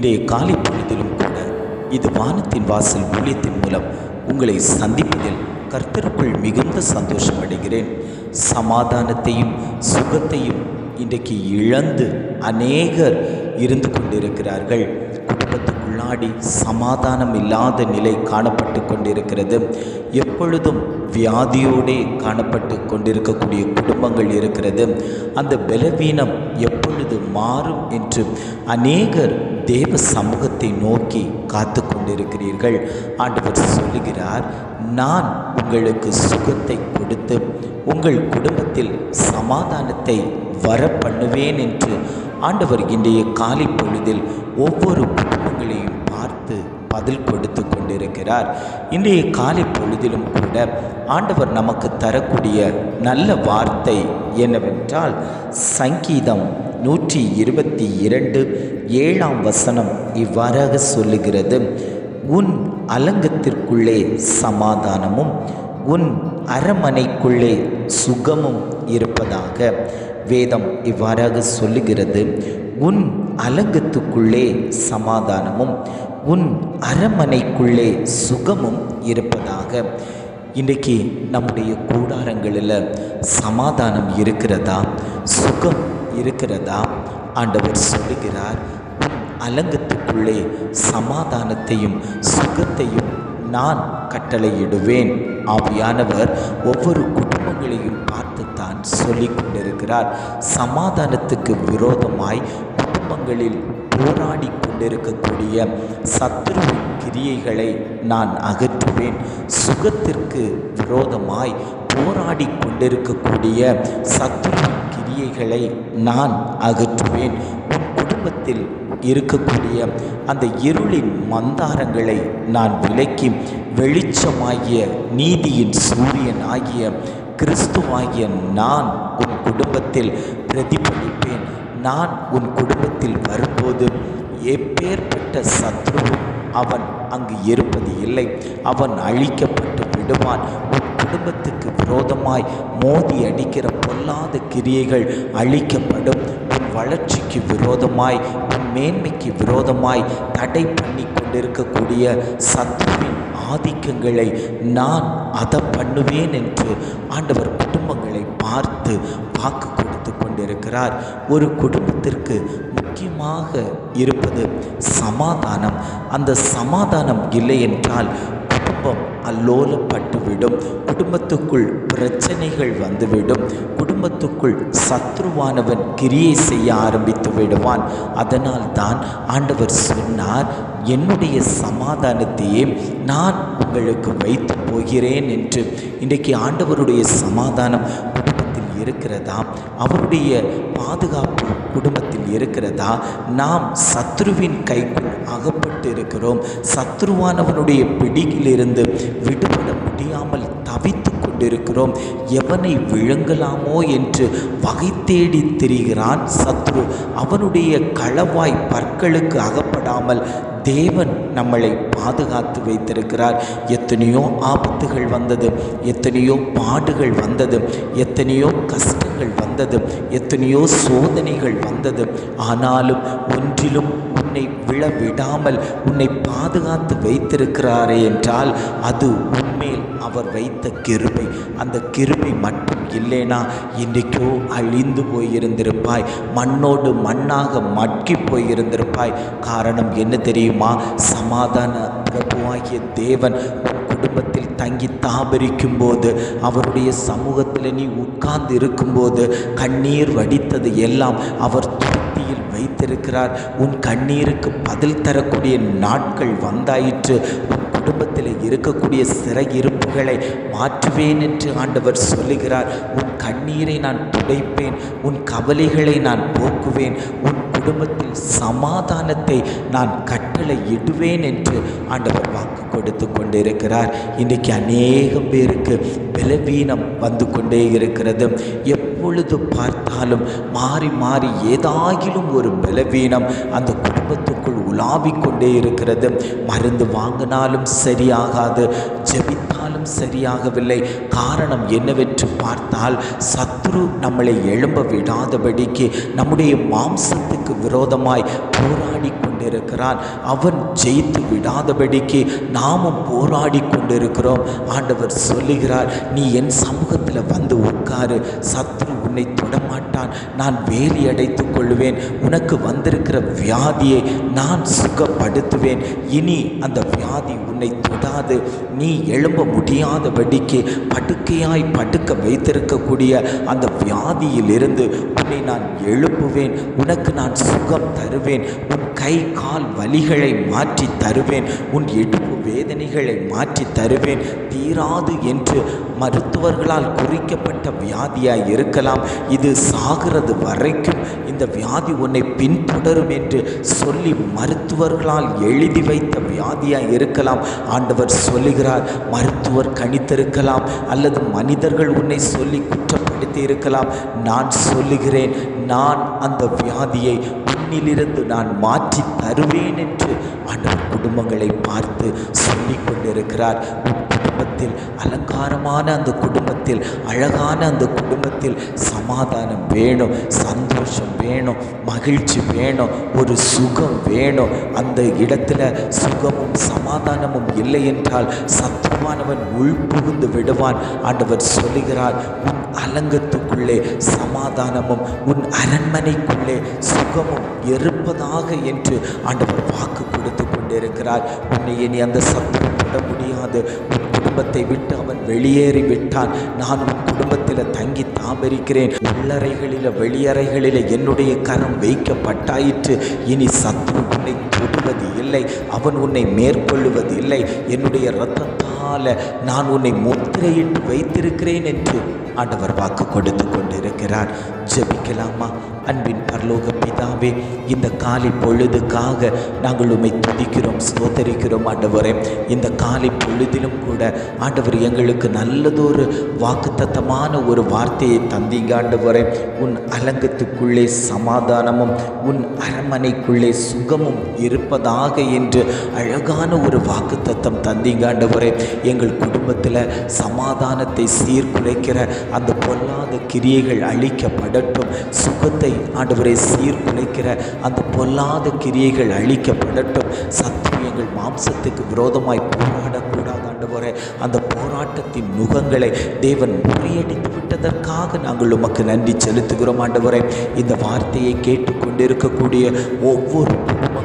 இன்றைய காலை பொழுதிலும் கூட இது வானத்தின் வாசல் ஊழியத்தின் மூலம் உங்களை சந்திப்பதில் கர்த்தருக்குள் மிகுந்த சந்தோஷம் அடைகிறேன் சமாதானத்தையும் சுகத்தையும் இன்றைக்கு இழந்து அநேகர் இருந்து கொண்டிருக்கிறார்கள். குடும்பத்துக்குள்ளாடி சமாதானம் இல்லாத நிலை காணப்பட்டு கொண்டிருக்கிறது. எப்பொழுதும் வியாதியோடே காணப்பட்டு கொண்டிருக்கக்கூடிய குடும்பங்கள் இருக்கிறது. அந்த பலவீனம் எப்பொழுது மாறும் என்று அநேகர் தேவ சமூகத்தை நோக்கி காத்து கொண்டிருக்கிறீர்கள். ஆண்டவர் சொல்லுகிறார் நான் உங்களுக்கு சுகத்தை கொடுத்து உங்கள் குடும்பத்தில் சமாதானத்தை வர பண்ணுவேன் என்று ஆண்டவர் இன்றைய காலை பொழுதில் ஒவ்வொரு குடும்பங்களையும் பார்த்து பதில் கொடுத்து கொண்டிருக்கிறார். இன்றைய காலை பொழுதிலும் கூட ஆண்டவர் நமக்கு தரக்கூடிய நல்ல வார்த்தை என்னவென்றால் சங்கீதம் நூற்றி இருபத்தி இரண்டு ஏழாம் வசனம் இவ்வாறாக சொல்லுகிறது. உன் அலங்கத்திற்குள்ளே சமாதானமும் உன் அரமனைக்குள்ளே சுகமும் இருப்பதாக வேதம் இவ்வாறாக சொல்லுகிறது. உன் அலங்கத்துக்குள்ளே சமாதானமும் உன் அரமனைக்குள்ளே சுகமும் இருப்பதாக. இன்றைக்கி நம்முடைய கூடாரங்களில் சமாதானம் இருக்கிறதா? சுகம் இருக்கிறதா? ஆண்டவர் சொல்லுகிறார் உன் அலங்கத்துக்குள்ளே சமாதானத்தையும் சுகத்தையும் நான் கட்டளையிடுவேன். ஆவியானவர் ஒவ்வொரு குடும்பங்களையும் பார்த்துத்தான் சொல்லிக் கொண்டிருக்கிறார். சமாதானத்துக்கு விரோதமாய் குடும்பங்களில் போராடி கொண்டிருக்கக்கூடிய சத்துருவின் கிரியைகளை நான் அகற்றுவேன். சுகத்திற்கு விரோதமாய் போராடி கொண்டிருக்கக்கூடிய சத்துருவின் கிரியைகளை நான் அகற்றுவேன். உள்ளத்தில் இருக்கக்கூடிய அந்த இருளின் மந்தாரங்களை நான் விலக்கி வெளிச்சமாகிய நீதியின் சூரியன் ஆகிய கிறிஸ்துவாகிய நான் உன் குடும்பத்தில் பிரதிபலிப்பேன். நான் உன் குடும்பத்தில் வரும்போது எப்பேற்பட்ட சத்ருவும் அவன் அங்கு இருப்பது இல்லை. அவன் அழிக்கப்பட்டு விடுவான். உன் குடும்பத்துக்கு விரோதமாய் மோதி அடிக்கிற பொல்லாத கிரியைகள் அழிக்கப்படும். உன் வளர்ச்சிக்கு விரோதமாய் உன் மேன்மைக்கு விரோதமாய் தடை பண்ணி கொண்டிருக்கக்கூடிய சத்துவின் ஆதிக்கங்களை நான் அதை பண்ணுவேன் என்று ஆண்டவர் குடும்பங்களை பார்த்து வாக்கு கொடுத்து கொண்டிருக்கிறார். ஒரு குடும்பத்திற்கு முக்கியமாக இருப்பது சமாதானம். அந்த சமாதானம் இல்லை என்றால் குடும்பம் அல்லோலப்பட்டுவிடும். குடும்பத்துக்குள் பிரச்சனைகள் வந்துவிடும். குடும்பத்துக்குள் சத்ருவானவன் கிரியை செய்ய ஆரம்பித்து விடுவான். அதனால் தான் ஆண்டவர் சொன்னார் என்னுடைய சமாதானத்தையே நான் உங்களுக்கு வைத்து போகிறேன் என்று. இன்றைக்கு ஆண்டவருடைய சமாதானம் குடும்பத்தில் இருக்கிறதா? அவருடைய பாதுகாப்பு குடும்பத்தில் இருக்கிறதா? நாம் சத்ருவின் கைக்குள் அகப்பட்டு இருக்கிறோம் சத்ருவானவனுடைய பிடியிலிருந்து விடுபட முடியாமல் தவித்து கொண்டிருக்கிறோம். எவனை விழுங்கலாமோ என்று வகை தேடி திரிகிறான் சத்ரு. அவனுடைய களவாய் பற்களுக்கு அகப்படாமல் தேவன் நம்மளை பாதுகாத்து வைத்திருக்கிறார். எத்தனையோ ஆபத்துகள் வந்தது எத்தனையோ பாடுகள் வந்தது எத்தனையோ கஷ்டங்கள் வந்தது எத்தனையோ சோதனைகள் வந்தது. ஆனாலும் ஒன்றிலும் உன்னை விழ விடாமல் உன்னை பாதுகாத்து வைத்திருக்கிறாரே என்றால் அது உன்மேல் அவர் வைத்த கிருபை. அந்த கிருபை மட்டும் இல்லைனா இன்றைக்கோ அழிந்து போயிருந்திருப்பாய். மண்ணோடு மண்ணாக மட்கி போயிருந்திருப்பாய். காரணம் என்ன தெரியுமா? சமாதான பிரபுவாகிய தேவன் உன் குடும்பத்தில் தங்கி தாபரிக்கும் போது அவருடைய சமூகத்தில் நீ உட்கார்ந்து இருக்கும்போது கண்ணீர் வடித்தது எல்லாம் அவர் துருத்தியில் வைத்திருக்கிறார். உன் கண்ணீருக்கு பதில் தரக்கூடிய நாட்கள் வந்தாயிற்று. குடும்பத்தில் இருக்கக்கூடிய சிறையிருப்புகளை மாற்றுவேன் என்று ஆண்டவர் சொல்லுகிறார். உன் கண்ணீரை நான் துடைப்பேன் உன் கவலைகளை நான் போக்குவேன் உன் குடும்பத்தில் சமாதானத்தை நான் கட்டளை இடுவேன் என்று ஆண்டவர் வாக்கு கொடுத்து கொண்டிருக்கிறார். இன்றைக்கு அநேகம் பேருக்கு பலவீனம் வந்து கொண்டே இருக்கிறது. எப்பொழுது பார்த்தாலும் மாறி மாறி ஏதாகிலும் ஒரு பலவீனம் அந்த குடும்பத்துக்குள் உலாவிக் கொண்டே இருக்கிறது. மருந்து வாங்கினாலும் சரியாகாது ஜெபித்தாலும் சரியாகவில்லை. காரணம் என்னவென்று பார்த்தால் சத்ரு நம்மளை எழும்ப விடாதபடிக்கு நம்முடைய மாம்சத்துக்கு விரோதமாய் போராடி கொண்டிருக்கிறான். அவன் ஜெயித்து விடாதபடிக்கு நாமும் போராடி கொண்டிருக்கிறோம். ஆண்டவர் சொல்லுகிறார் நீ என் சமூகத்தில் வந்து உட்காரு. சத்ரு உன்னை தொடமாட்டான் நான் வேலி அடைத்து கொள்வேன். உனக்கு வந்திருக்கிற வியாதியை நான் சுகப்படுத்துவேன். இனி அந்த வியாதி உன்னை தொடாது. நீ எழும்ப முடியாதபடிக்கு படுக்கையாய் படுக்க வைத்திருக்கக்கூடிய அந்த வியாதியிலிருந்து உன்னை நான் எழுப்புவேன் உனக்கு நான் சுகம் தருவேன். உன் கை கால் வலிகளை மாற்றி தருவேன். உன் எடுப்பு வேதனைகளை மாற்றி தருவேன். தீராது என்று மருத்துவர்களால் குறிக்கப்பட்ட வியாதியாய் இருக்கலாம். இது சாகிறது வரைக்கும் இந்த வியாதி உன்னை பின்தொடரும் என்று சொல்லி மருத்துவர்களால் எழுதி வைத்த வியாதியாய் இருக்கலாம். ஆண்டவர் சொல்லுகிறார் மருத்துவர் கணித்திருக்கலாம் அல்லது மனிதர்கள் உன்னை சொல்லி குற்றப்படுத்தி இருக்கலாம். நான் சொல்லுகிறேன் நான் அந்த வியாதியை உன்னிலிருந்து நான் மாற்றி தருவேன் என்று ஆண்டவர் குடும்பங்களை பார்த்து சொல்லிக் கொண்டிருக்கிறார் உன் குடும்பத்தில் அலங்காரமான அந்த குடும்பத்தில் அழகான அந்த குடும்பத்தில் சமாதானம் வேணும் சந்தோஷம் வேணும் மகிழ்ச்சி வேணும் ஒரு சுகம் வேணும். அந்த இடத்துல சுகமும் சமாதானமும் இல்லை என்றால் சத்துருவானவன் உள்புகுந்து விடுவான். ஆண்டவர் சொல்லுகிறார் உன் அலங்கத்துக்குள்ளே சமாதானமும் உன் அரண்மனைக்குள்ளே சுகமும் இருப்பதாக என்று ஆண்டவர் வாக்கு கொடுத்து கொண்டிருக்கிறாய் உன்னை இனி அந்த சத்தம் விட முடியாது. உன் குடும்பத்தை விட்டு அவன் வெளியேறி விட்டான். நான் உன் குடும்பத்தில் தங்கி தாமரிக்கிறேன். உள்ளறைகளில் வெளியறைகளில் என்னுடைய கரம் வைக்கப்பட்டாயிற்று. இனி சத்துரு உன்னை தொடுவது இல்லை. அவன் உன்னை மேற்கொள்ளுவது இல்லை. என்னுடைய இரத்தத்தால் நான் உன்னை முத்திரையிட்டு வைத்திருக்கிறேன் என்று ஆண்டவர் வாக்கு கொடுத்து கொண்டிருக்கிறார். ஜெபிக்கலாமா அன்பின் பரலோக பிதாவே இந்த காலை பொழுதுக்காக நாங்கள் உண்மை துதிக்கிறோம் ஸ்தோத்தரிக்கிறோம் ஆண்டவரே. இந்த காலை பொழுதிலும் கூட ஆண்டவர் எங்களுக்கு நல்லதொரு வாக்குத்தத்தமான ஒரு வார்த்தையை தந்தீங்க ஆண்டவரே. உன் அலங்கத்துக்குள்ளே சமாதானமும் உன் அரண்மனைக்குள்ளே சுகமும் இருப்பதாக என்று அழகான ஒரு வாக்குத்தத்தம் தந்தீங்க ஆண்டவரே. எங்கள் குடும்பத்தில் சமாதானத்தை சீர்குலைக்கிற அந்த பொல்லாத கிரியைகள் அழிக்கப்படட்டும். சுகத்தை ஆண்டவரை சீர்குலைக்கிற அந்த பொல்லாத கிரியைகள் அழிக்கப்படட்டும். சத்துரு எங்கள் மாம்சத்துக்கு விரோதமாய் போராடக்கூடாது ஆண்டவரே. அந்த போராட்டத்தின் நுகங்களை தேவன் முறியடித்து விட்டதற்காக நாங்கள் உமக்கு நன்றி செலுத்துகிறோம் ஆண்டவரே. இந்த வார்த்தையை கேட்டுக்கொண்டிருக்கக்கூடிய ஒவ்வொரு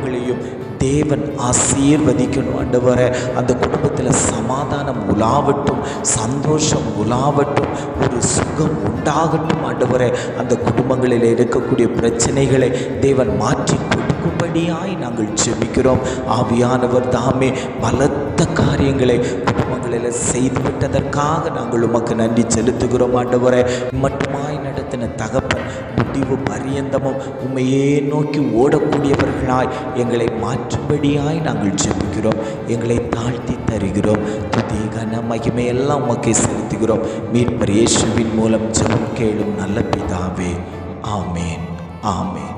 குடும்பங்களையும் தேவன் ஆசீர்வதிக்கணும். ஆண்டவரே அந்த குடும்பத்தில் சமாதானம் உலாவட்டும் சந்தோஷம் உலாவட்டும் ஒரு சுகம் உண்டாகட்டும் ஆண்டவரே. அந்த குடும்பங்களில் இருக்கக்கூடிய பிரச்சனைகளை தேவன் மாற்றி கொடுக்கும்படியாய் நாங்கள் ஜெபிக்கிறோம். ஆவியானவர் தாமே பலத்த காரியங்களை குடும்பங்களில் செய்துவிட்டதற்காக நாங்கள் உமக்கு நன்றி செலுத்துகிறோம் ஆண்டவரே. மட்டுமாய் நடத்தின தகப்பன் முடிவு பரியந்தமும் உண்மையே நோக்கி ஓடக்கூடியவர்களாய் எங்களை மாற்றும்படியாய் நாங்கள் ஜெபிக்கிறோம். எங்களை தாழ்த்தி தருகிறோம். துதி கன மகிமையெல்லாம் உமக்கு செலுத்துகிறோம். மீட்பர் இயேசுவின் மூலம் ஜெபம் கேளும் நல்ல பிதாவே. ஆமேன். ஆமேன்.